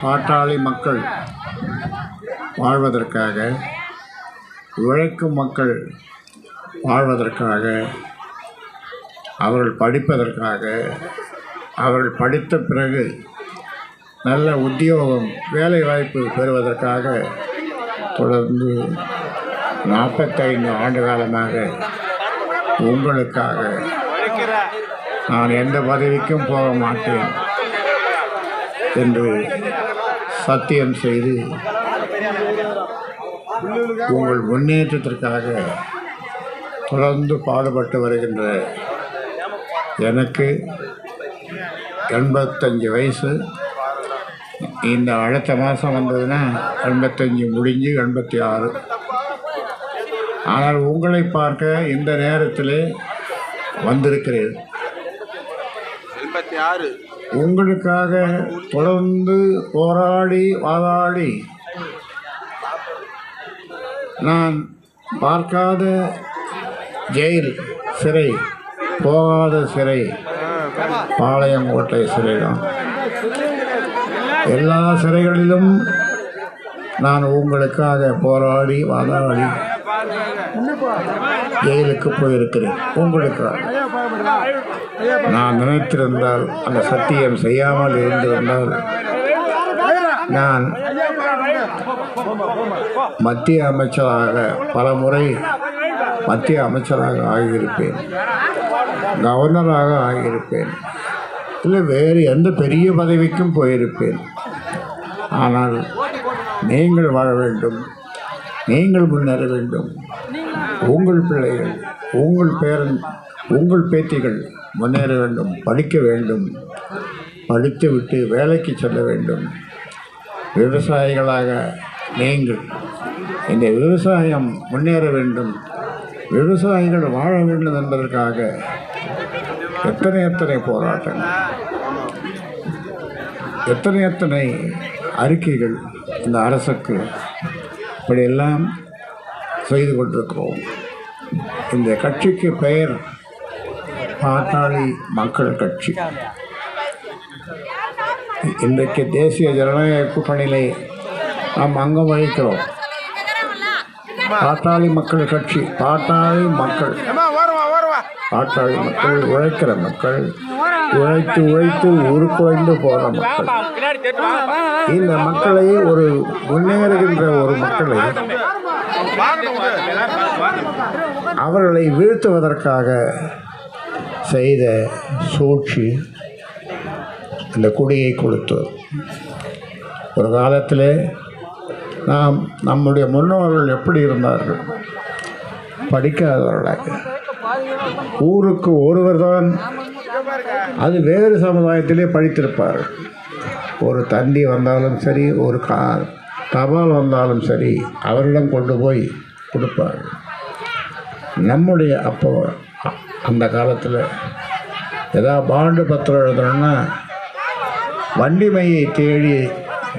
பாட்டாளி மக்கள் வாழ்வதற்காக உழைக்கும் மக்கள் வாழ்வதற்காக அவர்கள் படிப்பதற்காக அவர்கள் படித்த பிறகு நல்ல உத்தியோகம் வேலை வாய்ப்பு பெறுவதற்காக தொடர்ந்து நாற்பத்தைந்து ஆண்டு காலமாக உங்களுக்காக நான் எந்த பதவிக்கும் போக மாட்டேன் என்று சத்தியம் செய்து உங்கள் முன்னேற்றத்திற்காக தொடர்ந்து பாடுபட்டு வருகின்ற எனக்கு எண்பத்தஞ்சு வயசு. இந்த அடுத்த மாதம் வந்ததுன்னா எண்பத்தஞ்சு முடிஞ்சு எண்பத்தி ஆறு ஆனால் உங்களை பார்க்க இந்த நேரத்திலே வந்திருக்கிறேன். எண்பத்தி ஆறு உங்களுக்காக தொடர்ந்து போராடி வாதாடி. நான் பார்க்காத ஜெயில் சிறை போகாத சிறை பாளையங்கோட்டை சிறை தான் எல்லா சிறைகளிலும் நான் உங்களுக்காக போராடி வாதாடி. ஜெயிலுக்கு போயிருக்கிறேன். உங்களுக்காக நான் நினைத்திருந்தால் அந்த சத்தியம் செய்யாமல் இருந்திருந்தால் நான் மத்திய அமைச்சராக பல முறை மத்திய அமைச்சராக ஆகியிருப்பேன். கவர்னராக ஆகியிருப்பேன். இல்லை வேறு எந்த பெரிய பதவிக்கும் போயிருப்பேன். ஆனால் நீங்கள் வாழ வேண்டும். நீங்கள் முன்னேற வேண்டும். உங்கள் பிள்ளைகள் உங்கள் பேரன் உங்கள் பேத்திகள் முன்னேற வேண்டும் படிக்க வேண்டும். படித்துவிட்டு வேலைக்கு செல்ல வேண்டும். விவசாயிகளாக நீங்கள் இந்த விவசாயம் முன்னேற வேண்டும். விவசாயிகள் வாழ வேண்டும் என்பதற்காக எத்தனை எத்தனை போராட்டங்கள் எத்தனை எத்தனை அறிக்கைகள் இந்த அரசுக்கு இப்படியெல்லாம் செய்து கொண்டிருக்கிறோம். இந்த கட்சிக்கு பெயர் பாட்டாளி மக்கள் கட்சி. இன்றைக்கு தேசிய ஜனநாயக கூட்டணியிலே நாம் அங்கம் வகிக்கிறோம். பாட்டாளி மக்கள் கட்சி பாட்டாளி மக்கள். பாட்டாளி மக்கள் உழைக்கிற மக்கள் உழைத்து உழைத்து உருக்குலைந்து போகிற மக்கள். இந்த மக்களை ஒரு முன்னேறுகின்ற ஒரு மக்களை அவர்களை வீழ்த்துவதற்காக செய்த சூழ்ச்சி அந்த குடியை கொடுத்தது ஒரு காலத்தில் நாம் நம்முடைய முன்னோர்கள் எப்படி இருந்தார்கள்? படிக்காதவர்களாக. ஊருக்கு ஒருவர் தான் அது வேறு சமுதாயத்திலே படித்திருப்பார்கள். ஒரு தந்தி வந்தாலும் சரி ஒரு கா தபால் வந்தாலும் சரி அவரிடம் கொண்டு போய் கொடுப்பார். நம்முடைய அப்போ அ- அந்த காலத்தில் ஏதாவது பாண்டு பத்திரம் எழுதணும்னா வண்டிமையை தேடி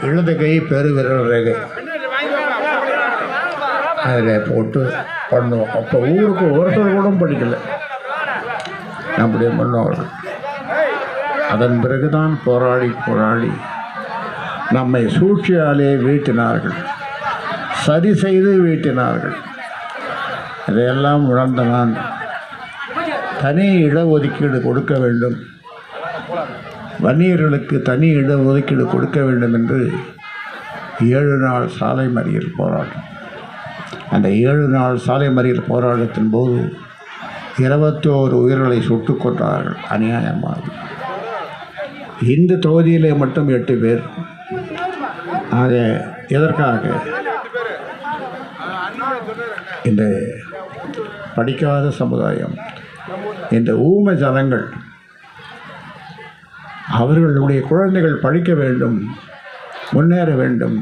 இடது கை பெருவிரல் ரேகை அதில் போட்டு பண்ணுவோம். அப்போ ஊருக்கு ஒருத்தர் கூட படிக்கலை. நம்முடைய முன்னோர்கள். அதன் பிறகுதான் போராடி போராடி நம்மை சூழ்ச்சியாலே வீட்டினார்கள். சரி செய்து வீட்டினார்கள். இதையெல்லாம் உணர்ந்த நான் தனி இடஒதுக்கீடு கொடுக்க வேண்டும். வன்னியர்களுக்கு தனி இடஒதுக்கீடு கொடுக்க வேண்டும் என்று ஏழு நாள் சாலை மறியல் போராட்டம். அந்த ஏழு நாள் சாலை மறியல் போராட்டத்தின் போது இருபத்தோரு உயிர்களை சுட்டுக் கொண்டார்கள் அநியாயமாக இந்த தொகுதியிலே மட்டும் எட்டு பேர். ஆக எதற்காக? இந்த படிக்காத சமுதாயம் இந்த ஊம ஜனங்கள் அவர்களுடைய குழந்தைகள் படிக்க வேண்டும் முன்னேற வேண்டும்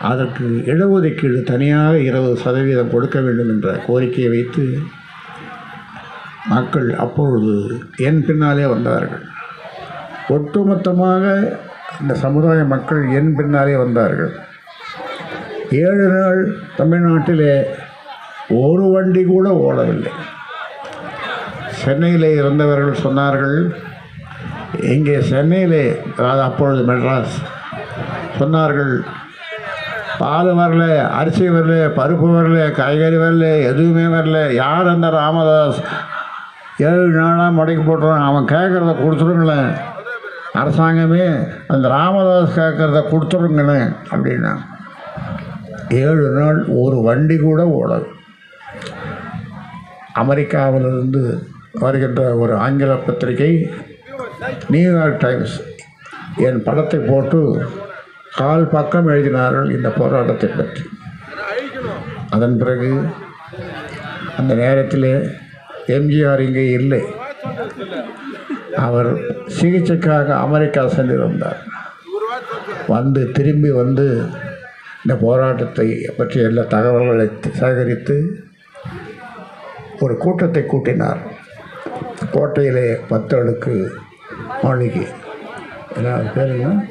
அதற்கு இடஒதுக்கீடு தனியாக இருபது சதவீதம் கொடுக்க வேண்டும் என்ற கோரிக்கையை வைத்து மக்கள் அப்பொழுது என் பின்னாலே வந்தார்கள். ஒட்டுமொத்தமாக இந்த சமுதாய மக்கள் என் பின்னாலே வந்தார்கள். ஏழு நாள் தமிழ்நாட்டிலே ஒரு வண்டி கூட ஓடவில்லை. சென்னையிலே இருந்தவர்கள் சொன்னார்கள் இங்கே சென்னையிலே அதாவது அப்பொழுது மெட்ராஸ் சொன்னார்கள் பால் வரல அரிசி வரல பருப்பு வரல காய்கறி வரல எதுவுமே வரல யார் அந்த ராமதாஸ்? ஏழு நாளாக முடக்கி போட்டுறான் அவன் கேட்குறத கொடுத்துருங்களேன். அரசாங்கமே அந்த ராமதாஸ் கேட்குறத கொடுத்துருங்கண்ணே அப்படின்னா ஏழு நாள் ஒரு வண்டி கூட ஓடாது. அமெரிக்காவிலிருந்து வருகின்ற ஒரு ஆங்கில பத்திரிகை நியூயார்க் டைம்ஸ் என் படத்தை போட்டு கால் பக்கம் எழுதினார்கள் இந்த போராட்டத்தை பற்றி. அதன் பிறகு அந்த நேரத்தில் எம்ஜிஆர் இங்கே இல்லை. அவர் சிகிச்சைக்காக அமெரிக்கா சென்றிருந்தார். வந்து திரும்பி வந்து இந்த போராட்டத்தை பற்றி எல்லா தகவல்களை சேகரித்து ஒரு கூட்டத்தை கூட்டினார். கோட்டையிலே பத்து அடுக்கு மாளிகை. என்ன அது பேர் என்ன?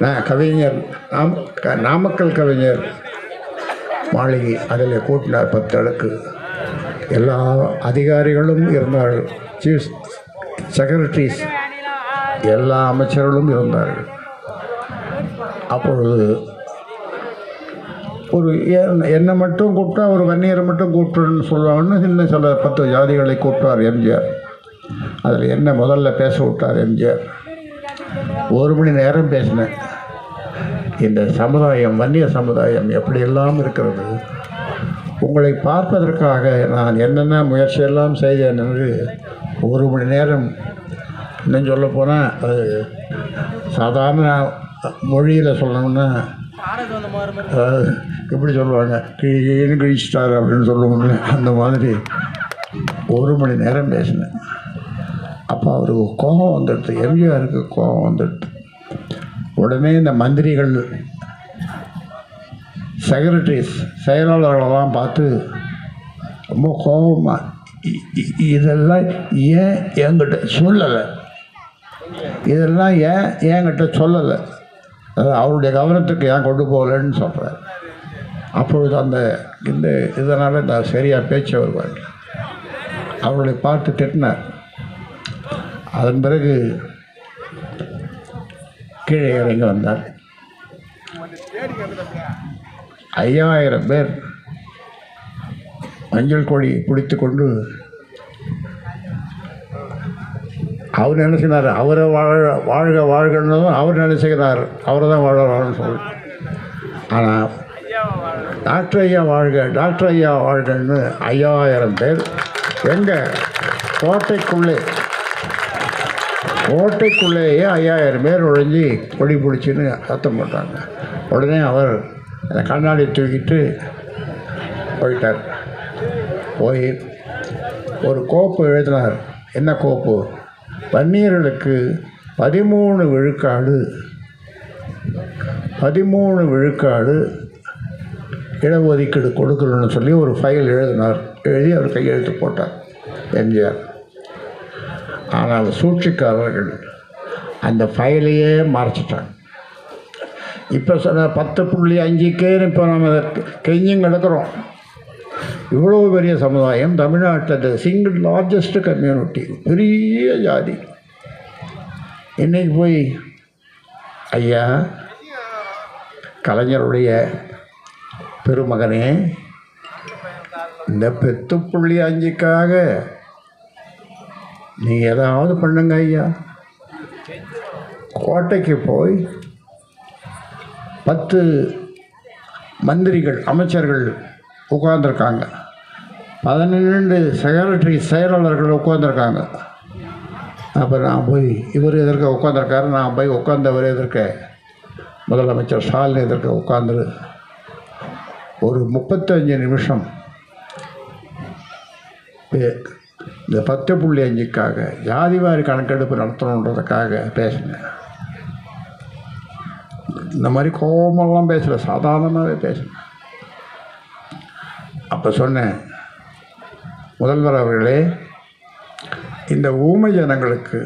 ஆ? கவிஞர் நாம் நாமக்கல் கவிஞர் மாளிகை. அதில் கூட்டினார் பத்து அடுக்கு எல்லா அதிகாரிகளும் இருந்தார்கள் சீஃப் செக்ரட்டரிஸ் எல்லா அமைச்சர்களும் இருந்தார்கள். அப்பொழுது ஒரு என்னை மட்டும் கூப்பிட்டா ஒரு வன்னியரை மட்டும் கூப்பிட்டுன்னு சொல்லுவாங்கன்னு இன்னும் சில பத்து ஜாதிகளை கூப்பிட்டார் எம்ஜிஆர். அதில் என்ன முதல்ல பேச விட்டார் எம்ஜிஆர். ஒரு மணி நேரம் பேசினேன். இந்த சமுதாயம் வன்னிய சமுதாயம் எப்படியெல்லாம் இருக்கிறது? உங்களை பார்ப்பதற்காக நான் என்னென்ன முயற்சியெல்லாம் செய்தேன் என்று ஒரு மணி நேரம் இன்னும் சொல்ல போனால் அது சாதாரண மொழியில் சொல்லணும்னா அதாவது எப்படி சொல்லுவாங்க? கிழி கிழிச்சிட்டார் அப்படின்னு சொல்லுவோம்ல அந்த மாதிரி ஒரு மணி நேரம் பேசினேன். அப்போ அவருக்கு கோபம் வந்துடுது எம்ஜிஆருக்கு கோபம் வந்துடுது. உடனே இந்த மந்திரிகள் செக்ரட்டரிஸ் செயலாளர்களெல்லாம் பார்த்து ரொம்ப கோபமாக இதெல்லாம் ஏன் என்கிட்ட சொல்லலை? இதெல்லாம் ஏன் என்கிட்ட சொல்லலை? அது அவருடைய கவனத்துக்கு ஏன் கொண்டு போகலன்னு சொல்கிறார் அப்பொழுது அந்த இந்த இதனால் நான் சரியாக பேச்சு வருவார் அவர்களை பார்த்து திட்டினார். அதன் பிறகு கீழே இறங்கி வந்தார். ஐயாயிரம் பேர் மஞ்சள் கொடி பிடித்து கொண்டு அவர் நினைச்சினார் அவரை வாழ வாழ்க வாழ்கன்னதும் அவர் நினைச்சுக்கிறார் அவரை தான் வாழறான்னு சொல்லி ஆனால் டாக்டர் ஐயா வாழ்க டாக்டர் ஐயா வாழ்கன்னு ஐயாயிரம் பேர். எங்கே? கோட்டைக்குள்ளே. கோட்டைக்குள்ளேயே ஐயாயிரம் பேர் நுழைஞ்சி கொடி பிடிச்சின்னு சத்தம் போட்டாங்க. உடனே அவர் அந்த கண்ணாடி தூக்கிட்டு போயிட்டார். போய் ஒரு கோப்பு எழுதினார். என்ன கோப்பு? பன்னீர்களுக்கு பதிமூணு விழுக்காடு. பதிமூணு விழுக்காடு இடஒதுக்கீடு கொடுக்கணும்னு சொல்லி ஒரு ஃபைல் எழுதினார். எழுதி அவர் கையெழுத்து போட்டார் எம்ஜிஆர். ஆனால் சூழ்ச்சிக்காரர்கள் அந்த ஃபைலையே மறைச்சிட்டாங்க. இப்போ சொன்ன பத்து புள்ளி அஞ்சுக்கே இப்போ நம்ம கெஞ்சும் கிடக்கிறோம். இவ்வளோ பெரிய சமுதாயம் தமிழ்நாட்டில் சிங்கிள் லார்ஜஸ்ட் கம்யூனிட்டி பெரிய ஜாதி. இன்னைக்கு போய் ஐயா கலைஞருடைய பெருமகனே இந்த பெத்து புள்ளி அஞ்சுக்காக நீ ஏதாவது பண்ணுங்க ஐயா. கோட்டைக்கு போய் பத்து மந்திரிகள் அமைச்சர்கள் உட்கார்ந்துருக்காங்க. பதினெண்டு செக்ரட்டரி செயலாளர்கள் உட்கார்ந்துருக்காங்க. அப்போ நான் போய் இவர் எதிர்க்க உட்காந்துருக்காரு நான் போய் உட்காந்தவர் எதிர்க்க முதலமைச்சர் ஸ்டாலின் எதிர்க்க உட்காந்து ஒரு முப்பத்தஞ்சு நிமிஷம். இந்த பத்து புள்ளி அஞ்சுக்காக ஜாதிவாரி கணக்கெடுப்பு நடத்தணுன்றதுக்காக பேசினேன். இந்த மாதிரி கோபமெல்லாம் பேசலை. சாதாரணமாகவே பேசினேன் அப்போ சொன்னேன் முதல்வர் அவர்களே இந்த ஊமை ஜனங்களுக்கு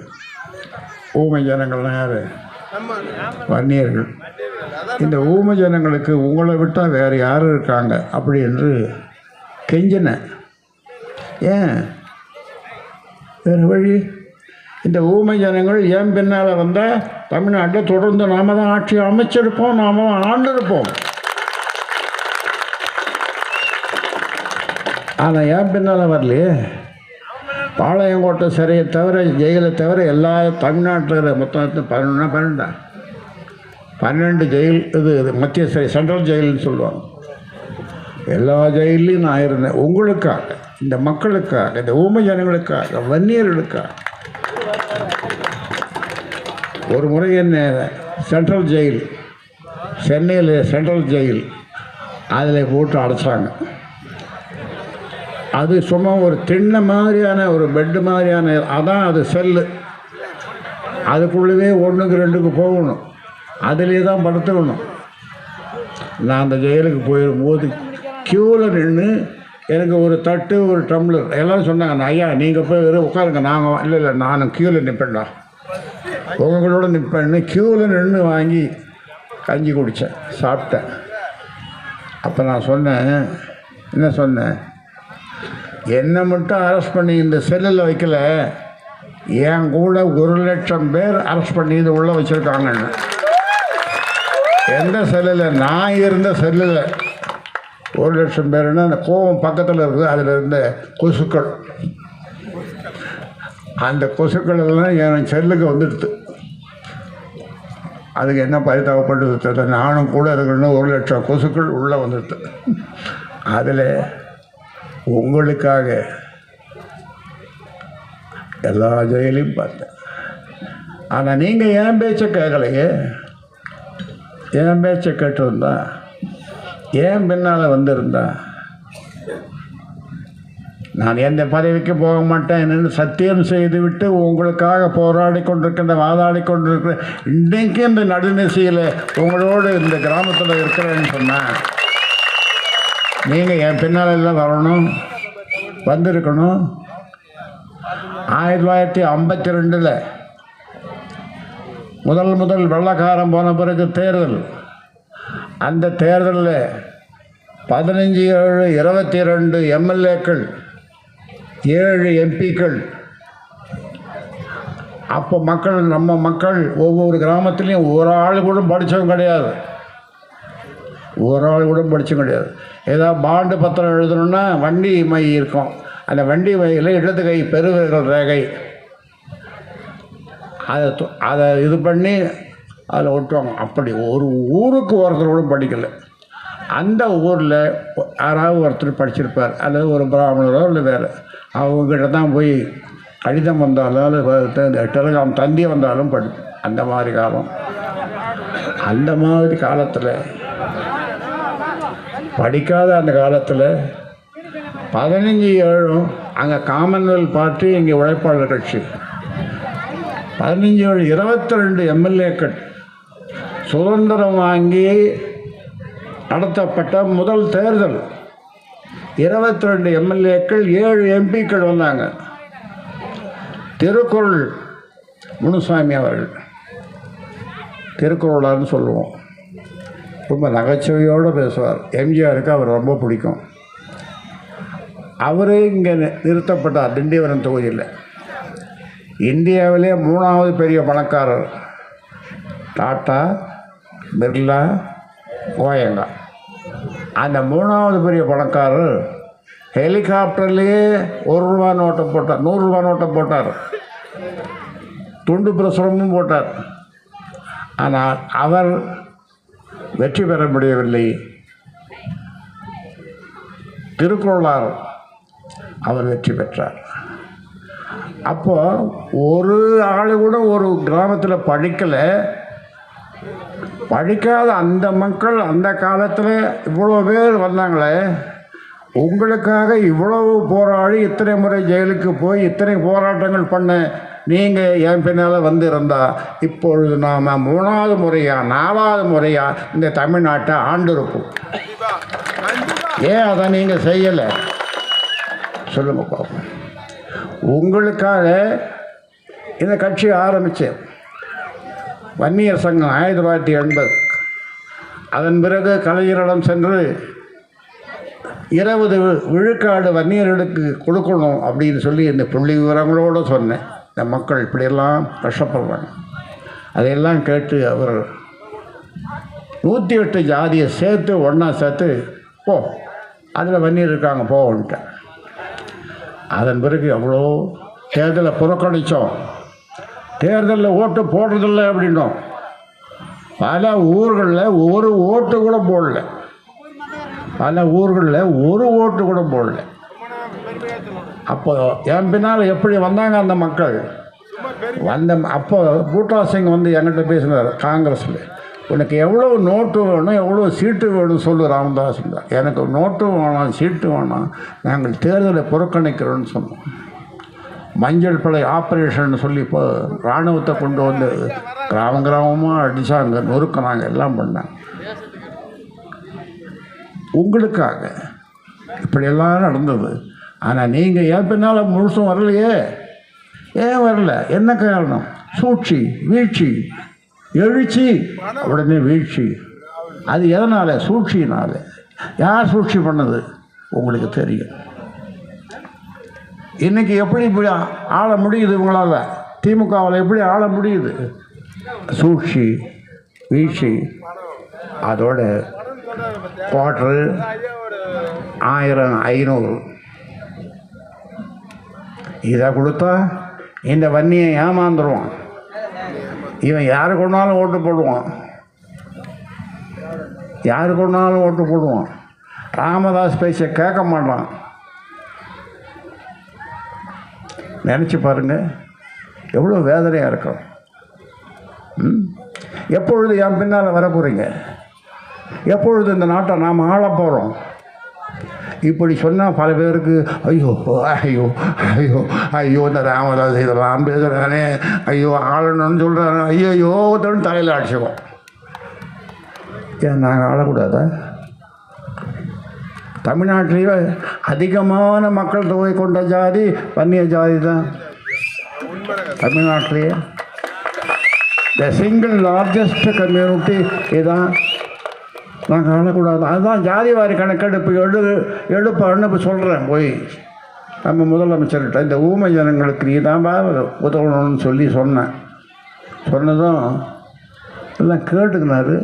ஊமை ஜனங்கள்னா யார்? வன்னியர்கள். இந்த ஊமை ஜனங்களுக்கு உங்களை விட்டால் வேறு யார் இருக்காங்க? அப்படி என்று கெஞ்சினேன். ஏன்? வேறு வழி? இந்த ஊமை ஜனங்கள் ஏன் பின்னால் வந்தால் தமிழ்நாட்டில் தொடர்ந்து நாம தான் ஆட்சி அமைச்சிருப்போம் நாம தான் ஆண்டிருப்போம். ஆனால் ஏன் பின்னால் வரலையே? பாளையங்கோட்டை சிறையை தவிர ஜெயிலை தவிர எல்லா தமிழ்நாட்டில் மொத்தம் பதினொன்னா பன்னெண்டா? பன்னெண்டு ஜெயில் இது இது மத்திய சிறை சென்ட்ரல் ஜெயில்னு சொல்லுவாங்க. எல்லா ஜெயிலையும் நான் இருந்தேன். உங்களுக்காக இந்த மக்களுக்காக இந்த ஊமை ஜனங்களுக்காக வன்னியர்களுக்காக. ஒரு முறை என்ன சென்ட்ரல் ஜெயில் சென்னையில் சென்ட்ரல் ஜெயில் அதில் போட்டு அடைச்சாங்க. அது சும்மா ஒரு திண்ணை மாதிரியான ஒரு பெட்டு மாதிரியான அதான் அது செல்லு அதுக்குள்ளவே ஒன்றுக்கு ரெண்டுக்கு போகணும். அதிலே தான் படுத்துக்கணும். நான் அந்த ஜெயிலுக்கு போயிருக்கும்போது க்யூவில் நின்று எனக்கு ஒரு தட்டு ஒரு டம்ளர் எல்லோரும் சொன்னாங்க ஐயா நீங்கள் போய் உட்காருங்க. நாங்கள் இல்லை இல்லை நான் க்யூவில் நிற்பேன்டா உங்களோட நிற்பேன்னு க்யூவில் நின்று வாங்கி கஞ்சி குடித்தேன் சாப்பிட்டேன். அப்போ நான் சொன்னேன் என்ன சொன்னேன்? என்னை மட்டும் அரெஸ்ட் பண்ணி இந்த செல்லில் வைக்கல என் கூட ஒரு லட்சம் பேர் அரெஸ்ட் பண்ணி இது உள்ளே வச்சுருக்காங்கன்னு. எந்த செல்லில் நான் இருந்த செல்லில் ஒரு லட்சம் பேருன்னா அந்த கோவம் பக்கத்தில் இருக்குது அதில் இருந்த கொசுக்கள். அந்த கொசுக்கள் எல்லாம் என் செல்லுக்கு வந்துடுது அதுக்கு என்ன பரிதாபப்பட்டு தெரியல. நானும் கூட இருக்கணும்னு ஒரு லட்சம் கொசுக்கள் உள்ளே வந்துடுது அதில் உங்களுக்காக எல்லா ஜெயிலையும் பார்த்தேன். ஆனால் நீங்கள் என் பேச்சை கேட்கலையே என் பேச்சை கேட்டிருந்தா ஏன் பின்னால் வந்திருந்தா நான் எந்த பதவிக்கு போக மாட்டேன் என்னென்னு சத்தியம் செய்துவிட்டு உங்களுக்காக போராடி கொண்டிருக்கின்ற வாதாடி கொண்டிருக்கிற இன்றைக்கு இந்த நடுநிசையில் உங்களோடு இந்த கிராமத்தில் இருக்கிறேன்னு சொன்னேன் நீங்கள் என் பின்னால் எல்லாம் வரணும் வந்திருக்கணும். ஆயிரத்தி தொள்ளாயிரத்தி ஐம்பத்தி ரெண்டில் முதல் முதல் வெள்ளக்காரன் போன பிறகு தேர்தல். அந்த தேர்தலில் பதினஞ்சு ஏழு இருபத்தி ரெண்டு எம்எல்ஏக்கள் ஏழு எம்பிக்கள். அப்போ மக்கள் நம்ம மக்கள் ஒவ்வொரு கிராமத்துலேயும் ஒரு ஆள் கூட படித்தவங்க கிடையாது. ஒரு ஆள் கூட படித்தவங்க கிடையாது. ஏதாவது பாண்டு பத்திரம் எழுதணுன்னா வண்டி மை இருக்கும். அந்த வண்டி மையில் இடது கை பெருவிரல் ரேகை. அதை து- அதை இது பண்ணி அதில் ஒட்டுவாங்க. அப்படி ஒரு ஊருக்கு ஒருத்தர் கூட படிக்கலை. அந்த ஊரில் யாராவது ஒருத்தர் படிச்சிருப்பார். அல்லது ஒரு பிராமணரோ இல்லை வேறு. அவங்ககிட்ட தான் போய் கடிதம் வந்தாலும் டெலகிராம் தந்தி வந்தாலும் படி அந்த மாதிரி காலம். அந்த மாதிரி காலத்தில் படிக்காத அந்த காலத்தில் பதினஞ்சு ஏழும் அங்கே காமன்வெல்த் பார்ட்டி இங்கே உழைப்பாளர் கட்சி. பதினஞ்சு ஏழு இருபத்தி ரெண்டு எம்எல்ஏக்கள் சுதந்திரம் வாங்கி நடத்தப்பட்ட முதல் தேர்தல். இருபத்தி ரெண்டு எம்எல்ஏக்கள் ஏழு எம்பிக்கள் வந்தாங்க. திருக்குறள் முனுசாமி அவர்கள். திருக்குறளார்னு சொல்லுவோம். ரொம்ப நகைச்சுவையோடு பேசுவார். எம்ஜிஆருக்கு அவர் ரொம்ப பிடிக்கும். அவரே இங்கே நிறுத்தப்பட்டார் திண்டிவனம் தொகுதியில். இந்தியாவிலே மூணாவது பெரிய பணக்காரர். டாட்டா பிர்லா கோயங்கா. அந்த மூணாவது பெரிய பணக்காரர் ஹெலிகாப்டர்லேயே ஒரு ரூபா நோட்டை போட்டார் நூறுரூவா நோட்டை போட்டார். துண்டு பிரசுரமும் போட்டார். ஆனால் அவர் வெற்றி பெற முடியவில்லை. திருக்குறளார் அவர் வெற்றி பெற்றார். அப்போ ஒரு ஆள் கூட ஒரு கிராமத்தில் படிக்கலை. படிக்காத அந்த மக்கள் அந்த காலத்தில் இவ்வளோ பேர் வந்தாங்களே உங்களுக்காக இவ்வளவு போராடி இத்தனை முறை ஜெயிலுக்கு போய் இத்தனை போராட்டங்கள் பண்ண நீங்கள் என் பின்னால் வந்திருந்தா இப்பொழுது நாம் மூணாவது முறையாக நாலாவது முறையாக இந்த தமிழ்நாட்டை ஆண்டிருப்போம். ஏன் அதை நீங்கள் செய்யலை? சொல்லுங்க பார்ப்போம் உங்களுக்காக இந்த கட்சி ஆரம்பித்தேன் வன்னியர் சங்கம் ஆயிரத்தி தொள்ளாயிரத்தி எண்பது. அதன் பிறகு கலைஞரிடம் சென்று இருபது விழுக்காடு வன்னியர்களுக்கு கொடுக்கணும் அப்படின்னு சொல்லி இந்த புள்ளி விவரங்களோடு சொன்னேன். இந்த மக்கள் இப்படியெல்லாம் கஷ்டப்படுறாங்க. அதையெல்லாம் கேட்டு அவர் நூற்றி எட்டு ஜாதியை சேர்த்து ஒன்றா சேர்த்து போ அதில் வன்னியர் இருக்காங்க போன்ட்டேன் அதன் பிறகு எவ்வளோ தேர்தலை புறக்கணித்தோம். தேர்தலில் ஓட்டு போடுறதில்லை அப்படின்னோம். பல ஊர்களில் ஒரு ஓட்டு கூட போடல. பல ஊர்களில் ஒரு ஓட்டு கூட போடல. அப்போ என் பின்னால் எப்படி வந்தாங்க அந்த மக்கள்? வந்த அப்போ பூட்டா சிங் வந்து என்கிட்ட பேசினார் காங்கிரஸில். உனக்கு எவ்வளோ நோட்டு வேணும் எவ்வளோ சீட்டு வேணும் சொல்லு ராமதாஸ் எனக்கு நோட்டு வேணாம் சீட்டு வேணாம் நாங்கள் தேர்தலை புறக்கணிக்கிறோன்னு சொன்னோம். மஞ்சள் படை ஆப்ரேஷன் சொல்லி இப்போ இராணுவத்தை கொண்டு வந்து கிராம கிராமமாக அடித்தாங்க நொறுக்கினாங்க எல்லாம் பண்ணாங்க. உங்களுக்காக இப்படியெல்லாம் நடந்தது. ஆனால் நீங்கள் ஏன் பின்னால் முழுசும் வரலையே? ஏன் வரல? என்ன காரணம்? சூழ்ச்சி வீழ்ச்சி எழுச்சி உடனே வீழ்ச்சி. அது எதனால்? சூழ்ச்சியினால். யார் சூழ்ச்சி பண்ணது? உங்களுக்கு தெரியும். இன்னைக்கு எப்படி இப்படி ஆள முடியுது இவங்களால்? திமுகவில் எப்படி ஆள முடியுது? சூழ்ச்சி வீழ்ச்சி. அதோட குவார்ட்ரு ஆயிரம் ஐநூறு. இதை கொடுத்தா இந்த வன்னியை ஏமாந்துருவான். இவன் யாரு கொண்டாலும் ஓட்டு போடுவான். யாரு கொண்டாலும் ஓட்டு போடுவான். ராமதாஸ் பேச்சை கேட்க மாட்டான். நினச்சி பாருங்கள் எவ்வளோ வேதனையாக இருக்கும். ம்? எப்பொழுது என் பின்னால் வர போகிறீங்க எப்பொழுது இந்த நாட்டை நாம் ஆள போகிறோம் இப்படி சொன்னால் பல பேருக்கு ஐயோ ஐயோ ஐயோ ஐயோ இந்த ராமதாஸ் இதெல்லாம் பேசுகிறானே ஐயோ ஆளணும்னு சொல்கிறானே ஐயோ யோத்தோன்னு தலையில் அடிச்சுக்கோம். ஏன் நாங்கள் ஆளக்கூடாதா? தமிழ்நாட்டிலேயே அதிகமான மக்கள் தொகை கொண்ட ஜாதி வன்னிய ஜாதி தான். தமிழ்நாட்டிலேயே த சிங்கிள் லார்ஜஸ்ட் கம்யூனிட்டி இதுதான் நாங்கள் காணக்கூடாது. அதுதான் ஜாதி வாரி கணக்கெடுப்பு எழு எடுப்பான்னு இப்போ சொல்கிறேன் போய். நம்ம முதலமைச்சர்கிட்ட இந்த ஊமை ஜனங்களுக்கு நீ தான் உதவணும்னு சொல்லி சொன்னேன். சொன்னதும் எல்லாம் கேட்டுக்கினாரு.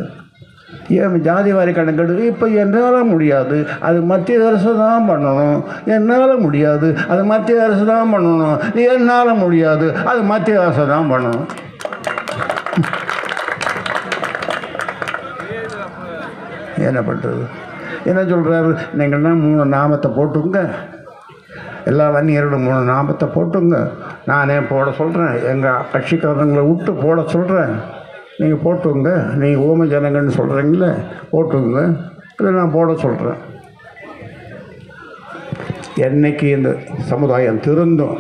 ஜாதி வாரி கணக்கெடுக்க இப்போ என்னால் முடியாது. அது மத்திய அரசு தான் பண்ணணும். என்னால் முடியாது. அது மத்திய அரசு தான் பண்ணணும். என்னால் முடியாது. அது மத்திய அரசு தான் பண்ணணும். என்ன பண்ணுறது என்ன சொல்கிறாரு நீங்கள்னா மூணு நாமத்தை போட்டுங்க எல்லா வன்னியரோட மூணு நாமத்தை போட்டுங்க. நானே போட சொல்கிறேன் எங்கள் கட்சிக்காரங்களை விட்டு போட சொல்கிறேன் நீங்கள் போட்டுங்க நீங்கள் ஓம ஜனங்கன்னு சொல்கிறீங்களே போட்டுங்க இல்லை நான் போட சொல்கிறேன் என்னைக்கு இந்த சமுதாயம் திருந்தும்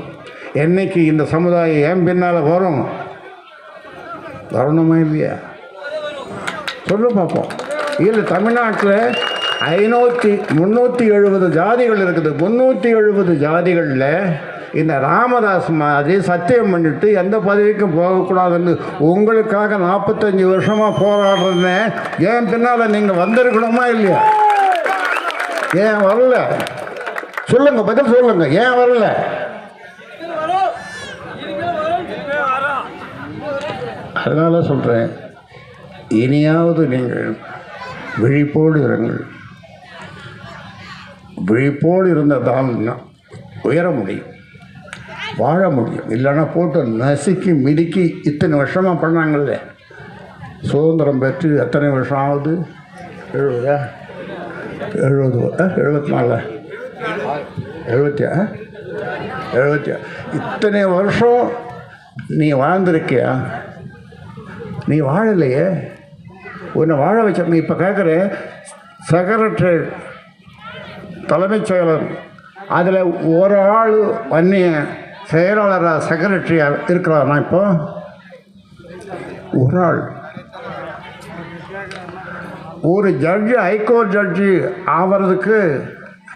என்னைக்கு இந்த சமுதாயம் ஏன் பின்னால் வரும்? வரணுமா இல்லையா? சொல்லு பார்ப்போம் இல்லை தமிழ்நாட்டில் ஐநூற்றி முந்நூற்றி எழுபது ஜாதிகள் இருக்குது. முந்நூற்றி எழுபது ஜாதிகளில் இந்த ராமதாஸ் மாதிரி சத்தியம் பண்ணிட்டு எந்த பதவிக்கும் போகக்கூடாதுன்னு உங்களுக்காக நாற்பத்தஞ்சு வருஷமாக போராடுறேன்னு ஏன் பின்னால் நீங்கள் வந்திருக்கணுமா இல்லையா? ஏன் வரல? சொல்லுங்க பதில் சொல்லுங்க. ஏன் வரல? அதனால சொல்கிறேன் இனியாவது நீங்கள் விழிப்போடு இருங்கள். விழிப்போடு இருந்ததால் தான் உயர முடியும். வாழ முடியும். இல்லைன்னா போட்டு நசுக்கி மிடுக்கி இத்தனை வருஷமாக பண்ணாங்கல்ல? சுதந்திரம் பெற்று எத்தனை வருஷம் ஆகுது? எழுபதா? எழுபது எழுபத்தி நாலு எழுபத்தி எழுபத்தியா எழுபத்தி இத்தனை வருஷம் நீ வாழ்ந்திருக்கியா? நீ வாழலையே? உன்னை வாழ வச்ச நீ இப்போ கேட்குற செக்ரட்டரி தலைமைச் செயலர் அதில் ஒரு ஆள் வன்னிய செயலாளராக செக்ரட்டரியாக இருக்கிறானா இப்போ? ஒரு ஆள். ஒரு ஜட்ஜு ஹைகோர்ட் ஜட்ஜு ஆவறதுக்கு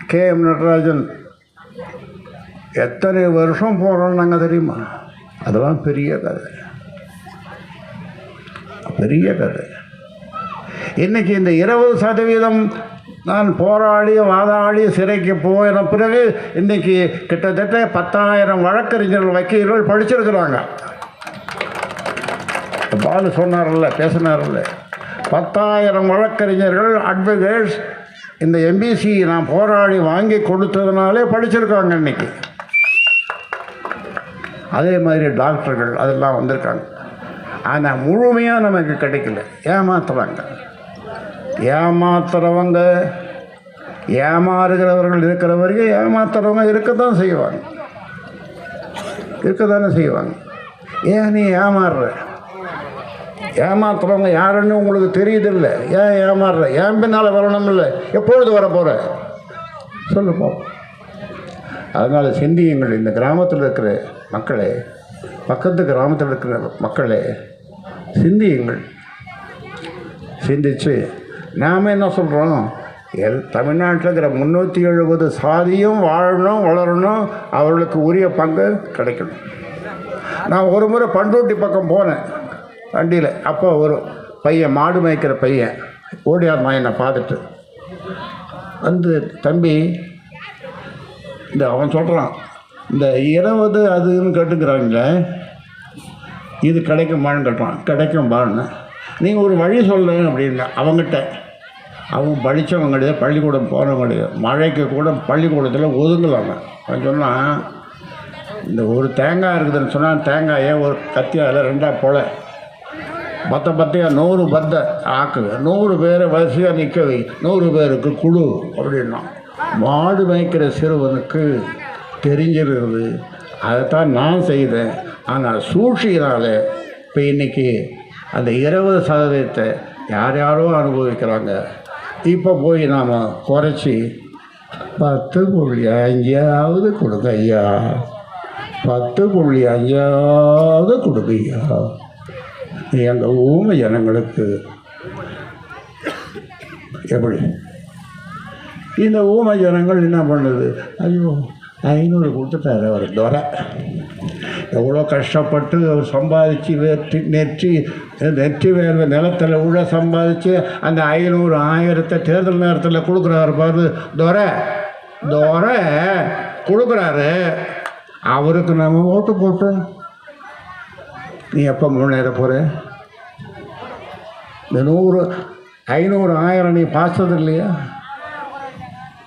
கே. எம். நடராஜன் எத்தனை வருஷம் போகிறோம்னாங்க தெரியுமா? அதெல்லாம் பெரிய கதை. பெரிய கதை. இன்றைக்கி இந்த இருபது சதவீதம் நான் போராடி வாதாடி சிறைக்கு போயின பிறகு இன்றைக்கி கிட்டத்தட்ட பத்தாயிரம் வழக்கறிஞர்கள் வக்கீல்கள் படிச்சிருக்கிறாங்க. பாலு சொன்னார்ல பேசினார்ல. பத்தாயிரம் வழக்கறிஞர்கள் அட்வொகேட்ஸ் இந்த எம்பிசி நான் போராடி வாங்கி கொடுத்ததுனாலே படிச்சிருக்காங்க இன்றைக்கி அதே மாதிரி டாக்டர்கள் அதெல்லாம் வந்திருக்காங்க. ஆனால் முழுமையாக நமக்கு கிடைக்கல. ஏமாத்துறாங்க. ஏமாத்துறவங்க ஏமாறுகிறவர்கள் இருக்கிற வரைக்கும் ஏமாத்துறவங்க இருக்கத்தான் செய்வாங்க. இருக்கத்தானே செய்வாங்க. ஏன் நீ ஏமாறுற? ஏமாத்துறவங்க யாருன்னு உங்களுக்கு தெரியுதில்ல. ஏன் ஏமாறுற? ஏன் பின்னால் வரணும் இல்லை எப்பொழுது வரப்போகிற சொல்லுப்போம் அதனால் சிந்தியுங்கள். இந்த கிராமத்தில் இருக்கிற மக்களே பக்கத்து கிராமத்தில் இருக்கிற மக்களே சிந்தியுங்கள். சிந்திச்சு நாம் என்ன சொல்கிறோம் எல் தமிழ்நாட்டில் இருக்கிற முந்நூற்றி எழுபது சாதியும் வாழணும் வளரணும் அவர்களுக்கு உரிய பங்கு கிடைக்கணும். நான் ஒரு முறை பண்ருட்டி பக்கம் போனேன் வண்டியில். அப்போ ஒரு பையன் மாடு மேய்க்கிற பையன் ஓடியார் என்னை பார்த்துட்டு வந்து தம்பி இந்த அவன் சொல்கிறான் இந்த இருபது அதுன்னு கேட்டுக்கிறாங்களே இது கிடைக்குமான்னு கேட்டான். கிடைக்கும்பான்னு. நீங்கள் ஒரு வழி சொல்லுங்க அப்படின்னா அவங்ககிட்ட அவங்க படித்தவங்க கிடையாது பள்ளிக்கூடம் போனவங்க கிடையாது மழைக்கு கூட பள்ளிக்கூடத்தில் ஒதுங்கலாங்க. அவன் சொன்னால் இந்த ஒரு தேங்காய் இருக்குதுன்னு சொன்னால் தேங்காயை ஒரு கத்தியால் ரெண்டாக போல. பத்த பத்தையாக நூறு பத்தை ஆக்குங்க. நூறு பேரை வரிசையாக நிற்க வை. நூறு பேருக்கு குழு அப்படின்னா மாடு மேய்க்கிற சிறுவனுக்கு தெரிஞ்சிருக்குது அதைத்தான் நான் செய்தேன். ஆனால் சூழ்ச்சியினால் இப்போ இன்றைக்கி அந்த இருபது சதவீதத்தை யார் யாரோ அனுபவிக்கிறாங்க. இப்போ போய் நாம் குறைச்சி பத்து புள்ளி அஞ்சாவது கொடுங்க ஐயா. பத்து புள்ளி அஞ்சாவது கொடுங்க ஐயா. எங்கள் ஊமை ஜனங்களுக்கு எப்படி? இந்த ஊமை ஜனங்கள் என்ன பண்ணுது? ஐயோ ஐநூறு கொடுத்துட்டாரு அவர் துறை எவ்வளோ கஷ்டப்பட்டு அவர் சம்பாதிச்சு வெற்றி நெற்றி நெற்றி வேறு நிலத்தில் உள்ள சம்பாதிச்சு அந்த ஐநூறு ஆயிரத்தை தேர்தல் நேரத்தில் கொடுக்குறாரு பாரு. துறை துறை கொடுக்குறாரு. அவருக்கு நம்ம ஓட்டு போட்டோம். நீ எப்போ முன்னேற போகிற இந்த நூறு ஐநூறு ஆயிரம் நீ பார்த்தது இல்லையா?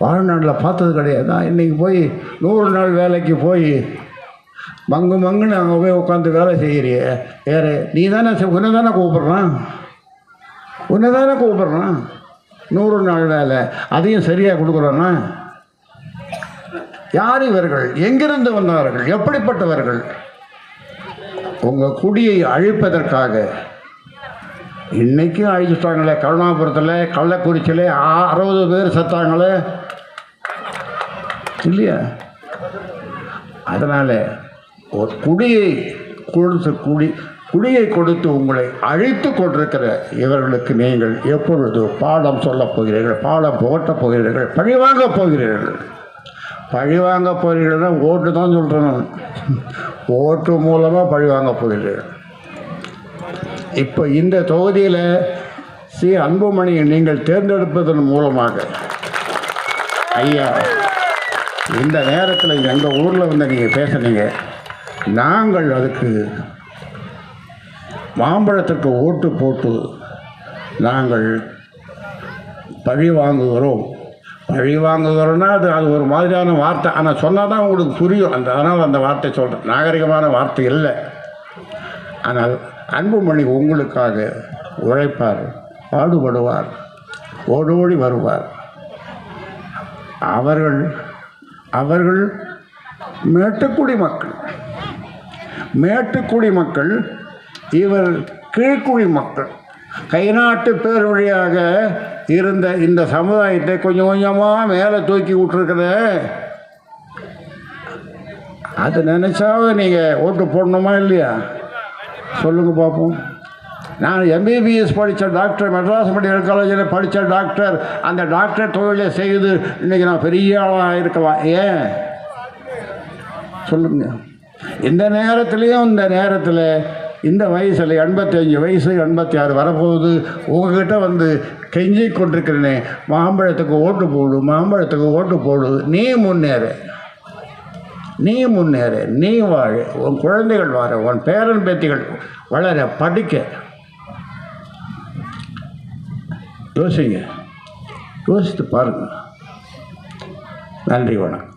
வாழ்நாளில் பார்த்தது கிடையாது. நான் இன்றைக்கி போய் நூறு நாள் வேலைக்கு போய் மங்கு மங்குன்னு அங்கே போய் உட்காந்து வேலை செய்கிறிய வேறு நீ தானே உன்னை தானே கூப்பிட்றான்? உன்னை தானே கூப்பிட்றான்? நூறு நாள் வேலை அதையும் சரியாக கொடுக்குறோன்னா யார் இவர்கள்? எங்கிருந்து வந்தவர்கள் எப்படிப்பட்டவர்கள்? உங்கள் குடியை அழிப்பதற்காக. இன்றைக்கும் அழிச்சுட்டாங்களே கருணாபுரத்தில் கள்ளக்குறிச்சியில் அறுபது பேர் செத்தாங்களே. இல்லையா? அதனால் குடியை கொடுத்து குடி குடியை கொடுத்து உங்களை அழித்து கொண்டிருக்கிற இவர்களுக்கு நீங்கள் எப்பொழுது பாடம் சொல்லப் போகிறீர்கள் பாடம் புகட்டப் போகிறீர்கள் பழிவாங்கப் போகிறீர்கள்? பழிவாங்க போகிறீர்கள்னா ஓட்டு தான் சொல்கிறேன் நான். ஓட்டு மூலமாக பழிவாங்க போகிறீர்கள் இப்போ இந்த தொகுதியில் சி. அன்புமணியை நீங்கள் தேர்ந்தெடுப்பதன் மூலமாக ஐயா இந்த நேரத்தில் எங்கள் ஊரில் வந்து நீங்கள் பேசுனீங்க. நாங்கள் அதுக்கு மாம்பழத்துக்கு ஓட்டு போட்டு நாங்கள் பழி வாங்குகிறோம். பழி வாங்குகிறோன்னா அது அது ஒரு மாதிரியான வார்த்தை. ஆனால் சொன்னால் தான் உங்களுக்கு புரியும். அந்த அதனால் அந்த வார்த்தை சொல்கிறேன் நாகரிகமான வார்த்தை இல்லை. ஆனால் அன்புமணி உங்களுக்காக உழைப்பார் பாடுபடுவார் ஓடோடி வருவார். அவர்கள் அவர்கள் மேட்டுக்குடி மக்கள். மேட்டுக்குடி மக்கள் இவர் கீழ்க்குடி மக்கள். கைநாட்டு பேர் வழியாக இருந்த இந்த சமுதாயத்தை கொஞ்சம் கொஞ்சமாக மேலே தூக்கி விட்டுருக்குற அது நினச்சாவது நீங்கள் ஓட்டு போடணுமா இல்லையா? சொல்லுங்கள் பார்ப்போம் நான் எம்பிபிஎஸ் படித்த டாக்டர் மெட்ராஸ் மெடிக்கல் காலேஜில் படித்த டாக்டர். அந்த டாக்டர் தொழிலை செய்து இன்றைக்கி நான் பெரிய ஆளாக இருக்கலாம் ஏன்? சொல்லுங்கள் இந்த நேரத்துலேயும் இந்த நேரத்தில் இந்த வயசில் எண்பத்தஞ்சு வயசு எண்பத்தி ஆறு வரப்போகுது. உங்ககிட்ட வந்து கெஞ்சி கொண்டிருக்கிறேனே. மாம்பழத்துக்கு ஓட்டு போடு மாம்பழத்துக்கு ஓட்டு போடு. நீ முன்னேறு. நீ முன்னேறு. நீ வாழ. உன் குழந்தைகள் வாழ உன் பேரன் பேத்திகள் வளர படிக்க. யோசிங்க. யோசித்து பாருங்க. நன்றி வணக்கம்.